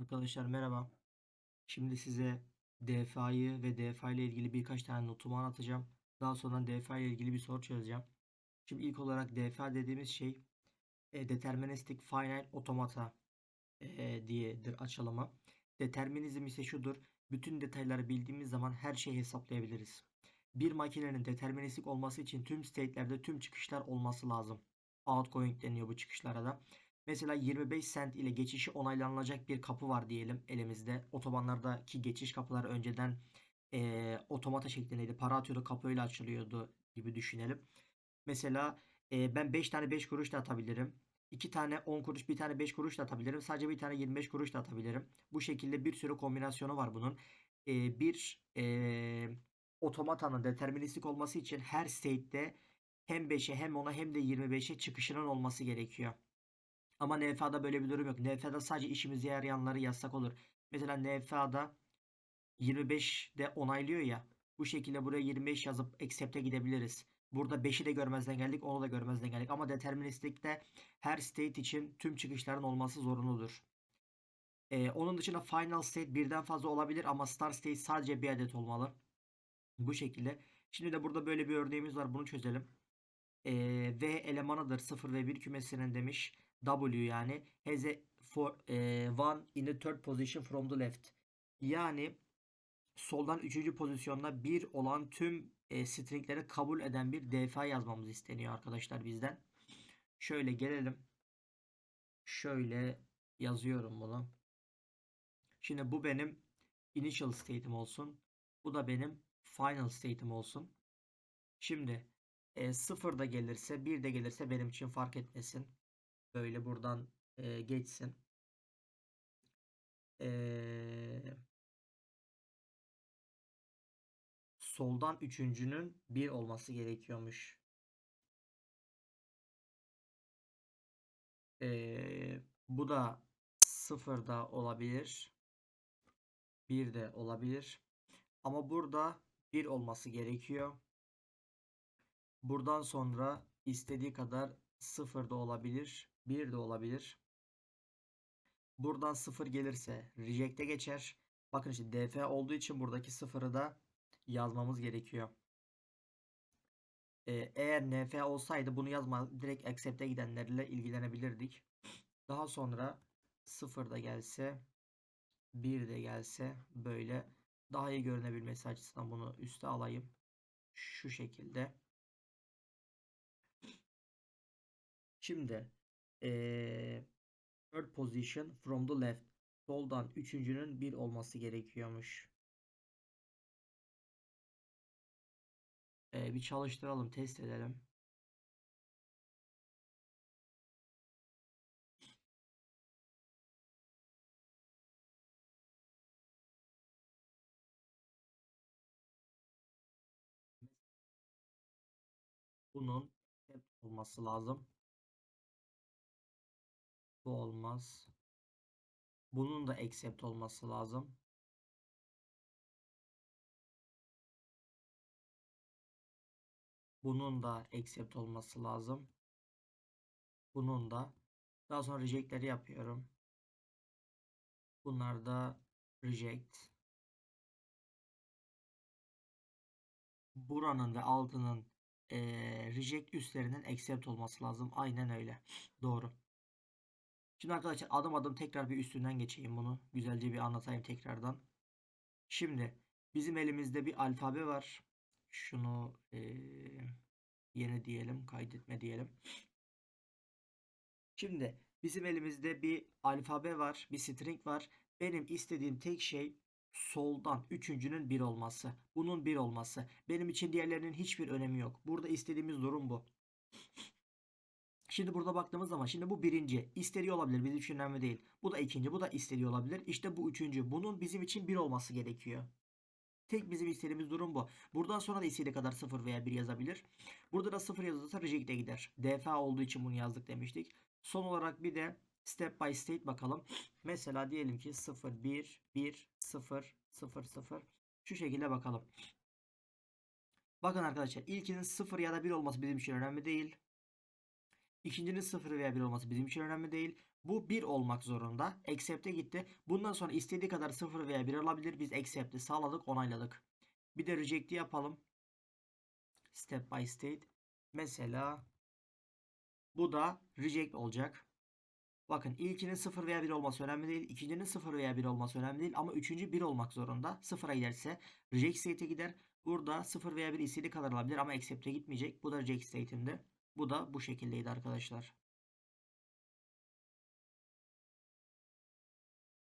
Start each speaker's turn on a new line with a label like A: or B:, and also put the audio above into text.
A: Arkadaşlar merhaba. Şimdi size DFA'yı ve DFA ile ilgili birkaç tane notumu anlatacağım. Daha sonra DFA ile ilgili bir soru çözeceğim. Şimdi ilk olarak DFA dediğimiz şey e, Deterministic Finite Automata e, diyedir açılımı. Determinizm ise şudur. Bütün detayları bildiğimiz zaman her şeyi hesaplayabiliriz. Bir makinenin deterministik olması için tüm state'lerde tüm çıkışlar olması lazım. Outgoing deniyor bu çıkışlara da. Mesela 25 cent ile geçişi onaylanacak bir kapı var diyelim elimizde. Otobanlardaki geçiş kapıları önceden eee otomata şeklindeydi. Para atıyordu kapıyla açılıyordu gibi düşünelim. Mesela eee, ben 5 tane 5 kuruş da atabilirim. 2 tane 10 kuruş, bir tane 5 kuruş da atabilirim. Sadece bir tane 25 kuruş da atabilirim. Bu şekilde bir sürü kombinasyonu var bunun. Eee, bir eee otomatanın deterministik olması için her state'de hem 5'e hem 10'a hem de 25'e çıkışının olması gerekiyor. Ama NFA'da böyle bir durum yok. NFA'da sadece işimize yarayanları yazsak olur. Mesela NFA'da 25'de onaylıyor ya. Bu şekilde buraya 25 yazıp accept'e gidebiliriz. Burada 5'i de görmezden geldik, onu da görmezden geldik. Ama deterministikte her state için tüm çıkışların olması zorunludur. Ee, onun dışında final state birden fazla olabilir ama start state sadece bir adet olmalı. Bu şekilde. Şimdi de burada böyle bir örneğimiz var. Bunu çözelim. Ee, V elemanıdır 0 ve 1 kümesinin demiş. W yani has a for, e, one in the third position from the left. Yani soldan 3. pozisyonda 1 olan tüm e, stringleri kabul eden bir DFA yazmamız isteniyor arkadaşlar bizden. Şöyle gelelim. Şöyle yazıyorum bunu. Şimdi bu benim initial state'im olsun. Bu da benim final state'im olsun. Şimdi e, 0 da gelirse 1 de gelirse benim için fark etmesin. Böyle buradan e, geçsin. E, soldan üçüncünün 1 olması gerekiyormuş. E, bu da 0 da olabilir. 1 de olabilir. Ama burada 1 olması gerekiyor. Buradan sonra istediği kadar 0 da olabilir. 1 de olabilir. Buradan 0 gelirse reject'e geçer. Bakın işte df olduğu için buradaki 0'ı da yazmamız gerekiyor. Ee, eğer nf olsaydı bunu yazma direkt accept'e gidenlerle ilgilenebilirdik. Daha sonra 0 da gelse 1 de gelse böyle daha iyi görünebilmesi açısından bunu üste alayım. Şu şekilde. Şimdi ee, third position from the left. Soldan üçüncünün bir olması gerekiyormuş. Ee, bir çalıştıralım, test edelim. Bunun olması lazım. Bu olmaz. Bunun da accept olması lazım. Bunun da accept olması lazım. Bunun da. Daha sonra rejectleri yapıyorum. Bunlar da reject. Buranın ve altının e, reject üstlerinin accept olması lazım. Aynen öyle. Doğru. Şimdi arkadaşlar adım adım tekrar bir üstünden geçeyim bunu. Güzelce bir anlatayım tekrardan. Şimdi bizim elimizde bir alfabe var. Şunu e, yeni diyelim, kaydetme diyelim. Şimdi bizim elimizde bir alfabe var, bir string var. Benim istediğim tek şey soldan üçüncünün bir olması. Bunun bir olması. Benim için diğerlerinin hiçbir önemi yok. Burada istediğimiz durum bu. Şimdi burada baktığımız zaman şimdi bu birinci. istediği olabilir. Bizim için önemli değil. Bu da ikinci. Bu da istediği olabilir. İşte bu üçüncü. Bunun bizim için bir olması gerekiyor. Tek bizim istediğimiz durum bu. Buradan sonra da istediği kadar 0 veya 1 yazabilir. Burada da 0 yazılırsa reject'e gider. DFA olduğu için bunu yazdık demiştik. Son olarak bir de step by state bakalım. Mesela diyelim ki 0 1 1 0 0 0 şu şekilde bakalım. Bakın arkadaşlar ilkinin 0 ya da 1 olması bizim için önemli değil. İkincinin 0 veya 1 olması bizim için önemli değil. Bu 1 olmak zorunda. Accept'e gitti. Bundan sonra istediği kadar 0 veya 1 alabilir. Biz accept'i sağladık, onayladık. Bir de reject'i yapalım. Step by state. Mesela bu da reject olacak. Bakın ilkinin 0 veya 1 olması önemli değil. İkincinin 0 veya 1 olması önemli değil. Ama üçüncü 1 olmak zorunda. 0'a giderse reject state'e gider. Burada 0 veya 1 istediği kadar alabilir ama accept'e gitmeyecek. Bu da reject state'imdi. Bu da bu şekildeydi arkadaşlar.